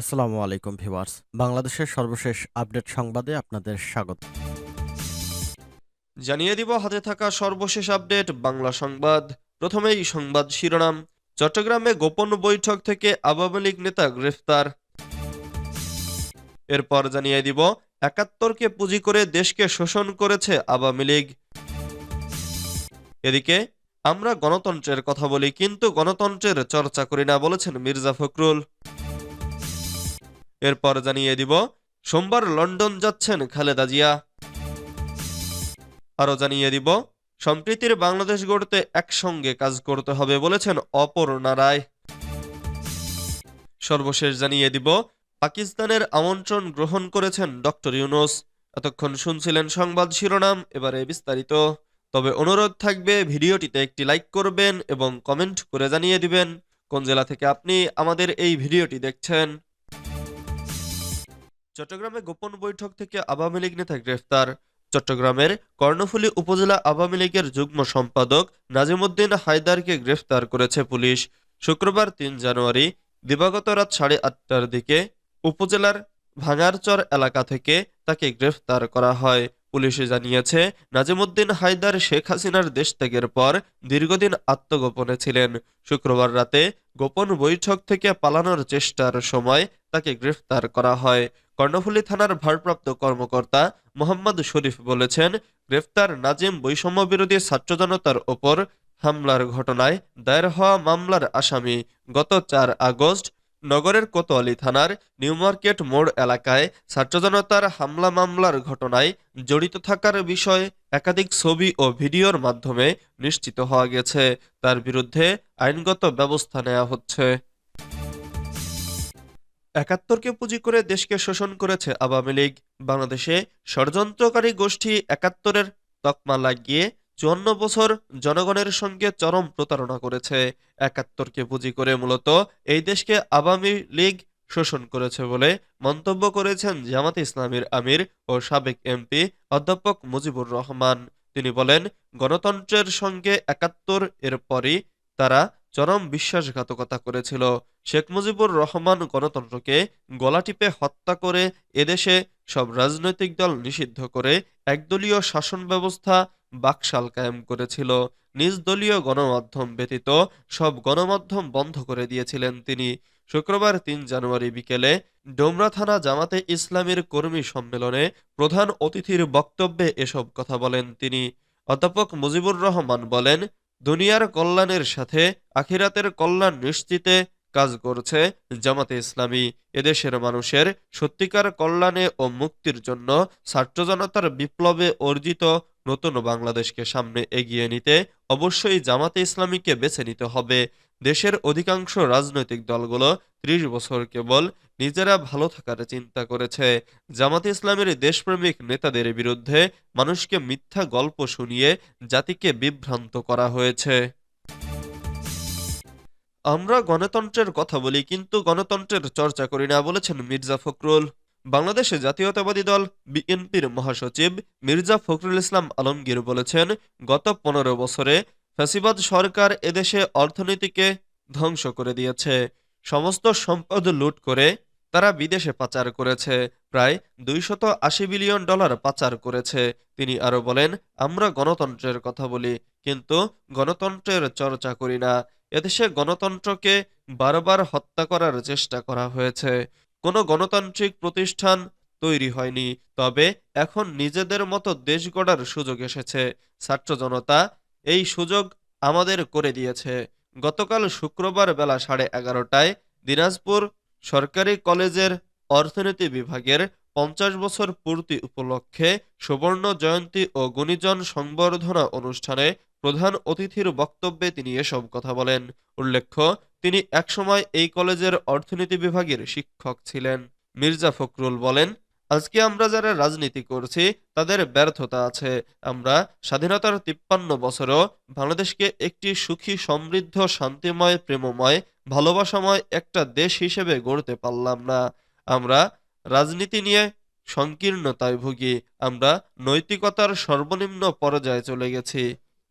আসসালামু আলাইকুম ভিউয়ার্স। বাংলাদেশের সর্বশেষ আপডেট সংবাদে আপনাদের স্বাগত। জানিয়ে দিব, হাতে থাকা সর্বশেষ আপডেট, বাংলা সংবাদ। প্রথমেই সংবাদ শিরোনাম। চট্টগ্রামে গোপন বৈঠক থেকে আওয়ামী লীগ নেতা গ্রেফতার। এরপর জানিয়ে দিব, একাত্তরকে পুঁজি করে দেশকে শোষণ করেছে আওয়ামী লীগ। এদিকে, আমরা গণতন্ত্রের কথা বলি, কিন্তু গণতন্ত্রের চর্চা করি না বলেছেন মির্জা ফখরুল। এরপর জানিয়ে দিব, সোমবার লন্ডন যাচ্ছেন খালেদা জিয়া। আরও জানিয়ে দিব, সম্প্রীতির বাংলাদেশ গড়তে একসঙ্গে কাজ করতে হবে বলেছেন অপর্ণা রায়। সর্বশেষ জানিয়ে দিব, পাকিস্তানের আমন্ত্রণ গ্রহণ করেছেন ডক্টর ইউনুস। এতক্ষণ শুনছিলেন সংবাদ শিরোনাম, এবারে বিস্তারিত। তবে অনুরোধ থাকবে, ভিডিওটিতে একটি লাইক করবেন এবং কমেন্ট করে জানিয়ে দিবেন। কোন জেলা থেকে আপনি আমাদের এই ভিডিওটি দেখছেন? চট্টগ্রামে গোপন বৈঠক থেকে আওয়ামী লীগ নেতা গ্রেফতার। চট্টগ্রামের কর্ণফুলী উপজেলা আওয়ামী লীগের যুগ্ম সম্পাদক নাজিমুদ্দিন হায়দারকে গ্রেফতার করেছে পুলিশ। শুক্রবার তিন জানুয়ারি, দিবাগত রাত সাড়ে আটটার দিকে উপজেলার ভাঙারচর এলাকা থেকে তাকে গ্রেফতার করা হয়। পুলিশ জানিয়েছে, নাজিমুদ্দিন হায়দার শেখ হাসিনার দেশ ত্যাগের পর দীর্ঘদিন আত্মগোপনে ছিলেন। শুক্রবার রাতে গোপন বৈঠক থেকে পালানোর চেষ্টার সময় তাকে গ্রেফতার করা হয়। কর্ণফুলী থানার ভারপ্রাপ্ত কর্মকর্তা মোহাম্মদ শরীফ বলেছেন, গ্রেফতার নাজিম বৈষম্য বিরোধী ছাত্র জনতার ওপর হামলার ঘটনায় দায়ের হওয়া মামলার আসামি গত চার আগস্ট নগরের কোতোয়ালি থানার নিউমার্কেট মোড় এলাকায় ছাত্র জনতার হামলা মামলার ঘটনায় জড়িত থাকার বিষয়ে একাধিক ছবি ও ভিডিওর মাধ্যমে নিশ্চিত হওয়া গেছে। তার বিরুদ্ধে আইনগত ব্যবস্থা নেওয়া হচ্ছে। একাত্তরকে পুঁজি করে দেশকে শোষণ করেছে আওয়ামী লীগ। বাংলাদেশে ষড়যন্ত্রকারী গোষ্ঠী একাত্তরের তকমা লাগিয়ে চুয়ান্ন বছর জনগণের সঙ্গে চরম প্রতারণা করেছে। একাত্তরকে পুঁজি করে মূলত এই দেশকে আওয়ামী লীগ শোষণ করেছে বলে মন্তব্য করেছেন জামাত ইসলামীর আমির ও সাবেক এমপি অধ্যাপক মুজিবুর রহমান। তিনি বলেন, গণতন্ত্রের সঙ্গে একাত্তর এর পরই তারা চরম বিশ্বাসঘাতকতা করেছিল। শেখ মুজিবুর রহমান গণতন্ত্রকে গলা টিপে হত্যা করে এদেশে সব রাজনৈতিক দল নিষিদ্ধ করে একদলীয় শাসন ব্যবস্থা বাকশাল কায়েম করেছিল। নিজ দলীয় গণমাধ্যম ব্যতীত সব গণমাধ্যম বন্ধ করে দিয়েছিলেন তিনি। শুক্রবার তিন জানুয়ারি বিকেলে ডোমরা থানা জামাতে ইসলামীর কর্মী সম্মেলনে প্রধান অতিথির বক্তব্যে এসব কথা বলেন তিনি। অধ্যাপক মুজিবুর রহমান বলেন দুনিয়ার কল্যাণের সাথে আখিরাতের কল্যাণ নিশ্চিতে কাজ করছে জামাতে ইসলামী। এদেশের মানুষের সত্যিকার কল্যাণে ও মুক্তির জন্য ছাত্র জনতার বিপ্লবে অর্জিত নতুন বাংলাদেশকে সামনে এগিয়ে নিতে অবশ্যই জামাতে ইসলামীকে বেছে নিতে হবে। দেশের অধিকাংশ রাজনৈতিক দলগুলো ত্রিশ বছর কেবল নিজেরা ভালো থাকার চিন্তা করেছে। জামাতে ইসলামের দেশপ্রেমিক নেতাদের বিরুদ্ধে মানুষকে মিথ্যা গল্প শুনিয়ে জাতিকে বিভ্রান্ত করা হয়েছে। আমরা গণতন্ত্রের কথা বলি, কিন্তু গণতন্ত্রের চর্চা করি না, বলেছেন মির্জা ফখরুল। বাংলাদেশে জাতীয়তাবাদী দল বিএনপির মহাসচিব মির্জা ফখরুল ইসলাম আলমগীর বলেছেন, গত পনেরো বছরে ফ্যাসিবাদ সরকার এদেশে অর্থনীতিকে ধ্বংস করে দিয়েছে। সমস্ত সম্পদ লুট করে তারা বিদেশে পাচার করেছে। প্রায় দুইশত আশি বিলিয়ন ডলার পাচার করেছে। তিনি আরও বলেন, আমরা গণতন্ত্রের কথা বলি, কিন্তু গণতন্ত্রের চর্চা করি না। এদেশে গণতন্ত্রকে বারবার হত্যা করার চেষ্টা করা হয়েছে। কোনো গণতান্ত্রিক প্রতিষ্ঠান তৈরি হয়নি, তবে এখন নিজেদের মতো দেশ গড়ার সুযোগ এসেছে। ছাত্র জনতা, এই সুযোগ আমাদের করে দিয়েছে। গতকাল শুক্রবার বেলা সাড়ে এগারোটায় দিনাজপুর সরকারি কলেজের অর্থনীতি বিভাগের পঞ্চাশ বছর পূর্তি উপলক্ষে সুবর্ণ জয়ন্তী ও গুণীজন সংবর্ধনা অনুষ্ঠানে প্রধান অতিথির বক্তব্যে তিনি এসব কথা বলেন। উল্লেখ্য তিনি একসময় এই কলেজের অর্থনীতি বিভাগের শিক্ষক ছিলেন। মির্জা ফখরুল বলেন, আজকে আমরা যারা রাজনীতি করছি, তাদের ব্যর্থতা আছে। আমরা স্বাধীনতার তিপ্পান্ন বছরও বাংলাদেশকে একটি সুখী, সমৃদ্ধ, শান্তিময়, প্রেমময়, ভালোবাসাময় একটা দেশ হিসেবে গড়তে পারলাম না। আমরা রাজনীতি নিয়ে সংকীর্ণতায় ভুগি। আমরা নৈতিকতার সর্বনিম্ন পর্যায়ে চলে গেছি।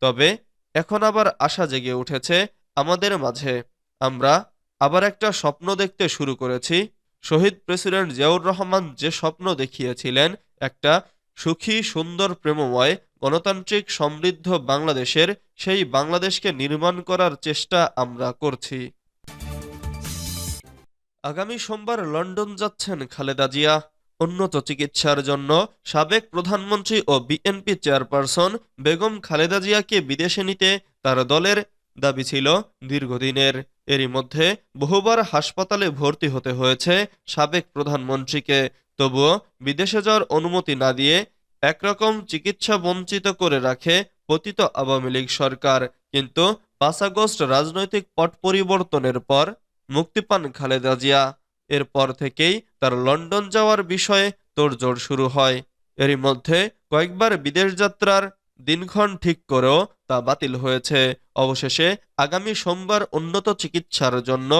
তবে এখন আবার আশা জেগে উঠেছে আমাদের মাঝে। আমরা আবার একটা স্বপ্ন দেখতে শুরু করেছি। শহীদ প্রেসিডেন্ট জিয়াউর রহমান যে স্বপ্ন দেখিয়েছিলেন, একটা সুখী, সুন্দর, প্রেমময়, গণতান্ত্রিক, সমৃদ্ধ বাংলাদেশের, সেই বাংলাদেশকে নির্মাণ করার চেষ্টা আমরা করছি। আগামী সোমবার লন্ডন যাচ্ছেন খালেদা জিয়া। উন্নত চিকিৎসার জন্য সাবেক প্রধানমন্ত্রী ও বিএনপি চেয়ারপারসন বেগম খালেদা জিয়াকে বিদেশে নিতে তার দলের দাবি ছিল দীর্ঘদিনের। এরই মধ্যে বহুবার হাসপাতালে ভর্তি হতে হয়েছে সাবেক প্রধানমন্ত্রীকে। তবুও বিদেশে যাওয়ার অনুমতি না দিয়ে একরকম চিকিৎসা বঞ্চিত করে রাখে পতিত আওয়ামী লীগ সরকার। কিন্তু পাঁচ আগস্ট রাজনৈতিক পট পরিবর্তনের পর মুক্তি পান খালেদা জিয়া। এরপর থেকেই তার লন্ডন যাওয়ার বিষয়ে তোড়জোড় শুরু হয়। এরই মধ্যে কয়েকবার বিদেশ যাত্রার দিনক্ষণ ঠিক করেও তা বাতিল হয়েছে। অবশেষে আগামী সোমবার উন্নত চিকিৎসার জন্য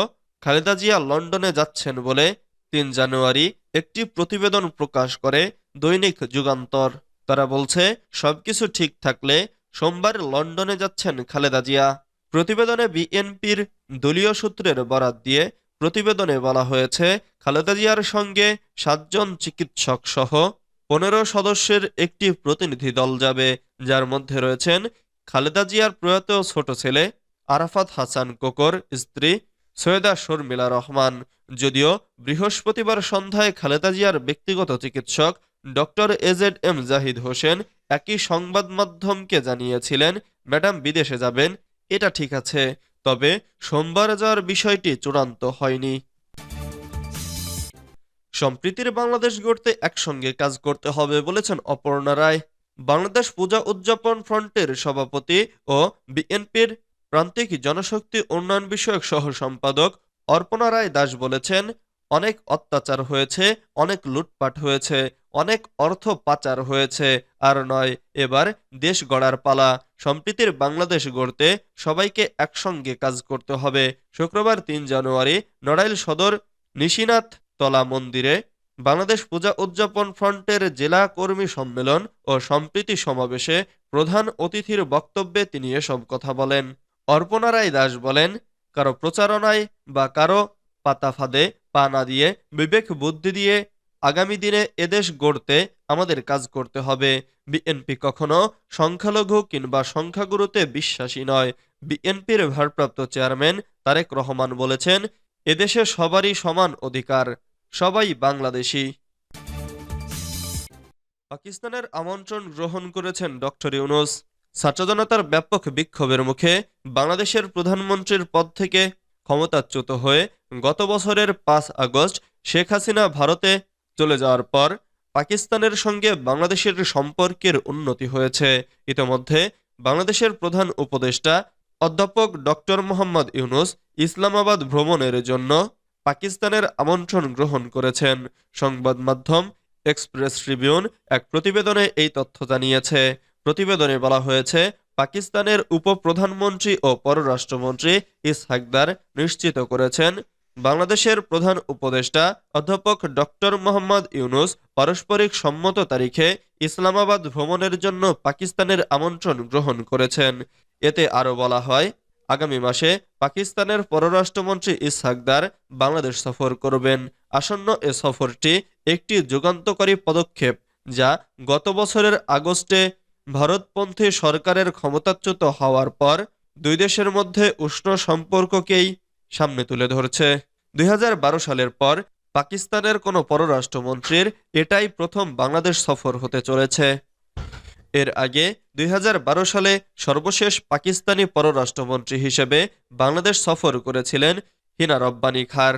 খালেদা জিয়া লন্ডনে যাচ্ছেন বলে তিন জানুয়ারি একটি প্রতিবেদন প্রকাশ করে দৈনিক যুগান্তর। তারা বলছে, সবকিছু ঠিক থাকলে সোমবার লন্ডনে যাচ্ছেন খালেদা জিয়া। প্রতিবেদনে বিএনপির দলীয় সূত্রের বরাত দিয়ে প্রতিবেদনে বলা হয়েছে, খালেদা জিয়ার সঙ্গে সাতজন চিকিৎসক সহ পনেরো সদস্যের একটি প্রতিনিধি দল যাবে, যার মধ্যে রয়েছেন খালেদা জিয়ার প্রয়াত ছোট ছেলে আরাফাত হাসান কোকর, স্ত্রী সৈয়দা শর্মিলা রহমান। যদিও বৃহস্পতিবার সন্ধ্যায় খালেদা জিয়ার ব্যক্তিগত চিকিৎসক doctor AZ M Zahid Hossain একই সংবাদ মাধ্যমকে জানিয়েছিলেন, ম্যাডাম, বিদেশে যাবেন, এটা ঠিক আছে, তবে সোমবার যাওয়ার বিষয়টি চূড়ান্ত হয়নি। সম্প্রীতির বাংলাদেশ গড়তে একসঙ্গে কাজ করতে হবে বলেছেন অপর্ণা রায়। বাংলাদেশ পূজা উদযাপন ফ্রন্টের সভাপতি ও বিএনপির প্রান্তিক জনশক্তি উন্নয়ন বিষয়ক সহ সম্পাদক অর্পণা রায় দাস বলেছেন, অনেক অত্যাচার হয়েছে, অনেক লুটপাট হয়েছে, অনেক অর্থ পাচার হয়েছে, আর নয়, এবার দেশ গড়ার পালা। সম্প্রীতির বাংলাদেশ গড়তে সবাইকে একসঙ্গে কাজ করতে হবে। শুক্রবার তিন জানুয়ারি নড়াইল সদর নিশিনাথ তলা মন্দিরে বাংলাদেশ পূজা উদযাপন ফ্রন্টের জেলা কর্মী সম্মেলন ও সম্প্রীতি সমাবেশে প্রধান অতিথির বক্তব্যে তিনি এসব কথা বলেন। অর্পণা রায় দাস বলেন, কারও প্রচারণায় বা কারও পাতা ফাঁদে পা না দিয়ে বিবেক বুদ্ধি দিয়ে আগামী দিনে এদেশ গড়তে আমাদের কাজ করতে হবে। বিএনপি কখনো সংখ্যালঘু কিংবা সংখ্যাগুরুতে বিশ্বাসী নয়। বিএনপির ভারপ্রাপ্ত চেয়ারম্যান তারেক রহমান বলেছেন এদেশে সবারই সমান অধিকার, সবাই বাংলাদেশি। পাকিস্তানের আমন্ত্রণ গ্রহণ করেছেন ডক্টর ইউনুস। ছাত্র জনতার ব্যাপক বিক্ষোভের মুখে বাংলাদেশের প্রধানমন্ত্রীর পদ থেকে ক্ষমতাচ্যুত হয়ে গত বছরের পাঁচ আগস্ট শেখ হাসিনা ভারতে চলে যাওয়ার পর পাকিস্তানের সঙ্গে বাংলাদেশের সম্পর্কের উন্নতি হয়েছে। ইতোমধ্যে বাংলাদেশের প্রধান উপদেষ্টা অধ্যাপক ডক্টর মোহাম্মদ ইউনুস ইসলামাবাদ ভ্রমণের জন্য পাকিস্তানের আমন্ত্রণ গ্রহণ করেছেন। সংবাদ মাধ্যম এক্সপ্রেস ট্রিবিউন এক প্রতিবেদনে এই তথ্য জানিয়েছে। প্রতিবেদনে বলা হয়েছে, পাকিস্তানের উপপ্রধানমন্ত্রী ও পররাষ্ট্রমন্ত্রী ইসহাকদার নিশ্চিত করেছেন, বাংলাদেশের প্রধান উপদেষ্টা অধ্যাপক ডক্টর মোহাম্মদ ইউনুস পারস্পরিক সম্মত তারিখে ইসলামাবাদ ভ্রমণের জন্য পাকিস্তানের আমন্ত্রণ গ্রহণ করেছেন। এতে আরও বলা হয় আগামী মাসে পাকিস্তানের পররাষ্ট্রমন্ত্রী ইসহাকদার বাংলাদেশ সফর করবেন। আসন্ন এ সফরটি একটি যুগান্তকারী পদক্ষেপ যা গত বছরের আগস্টে ভারতপন্থী সরকারের ক্ষমতাচ্যুত হওয়ার পর দুই দেশের মধ্যে উষ্ণ সম্পর্ককেই সামনে তুলে ধরছে। দুই হাজার বারো সালের পর পাকিস্তানের কোনো পররাষ্ট্রমন্ত্রীর এটাই প্রথম বাংলাদেশ সফর হতে চলেছে। এর আগে দুই হাজার বারো সালে সর্বশেষ পাকিস্তানি পররাষ্ট্রমন্ত্রী হিসেবে বাংলাদেশ সফর করেছিলেন হিনা রব্বানি খার।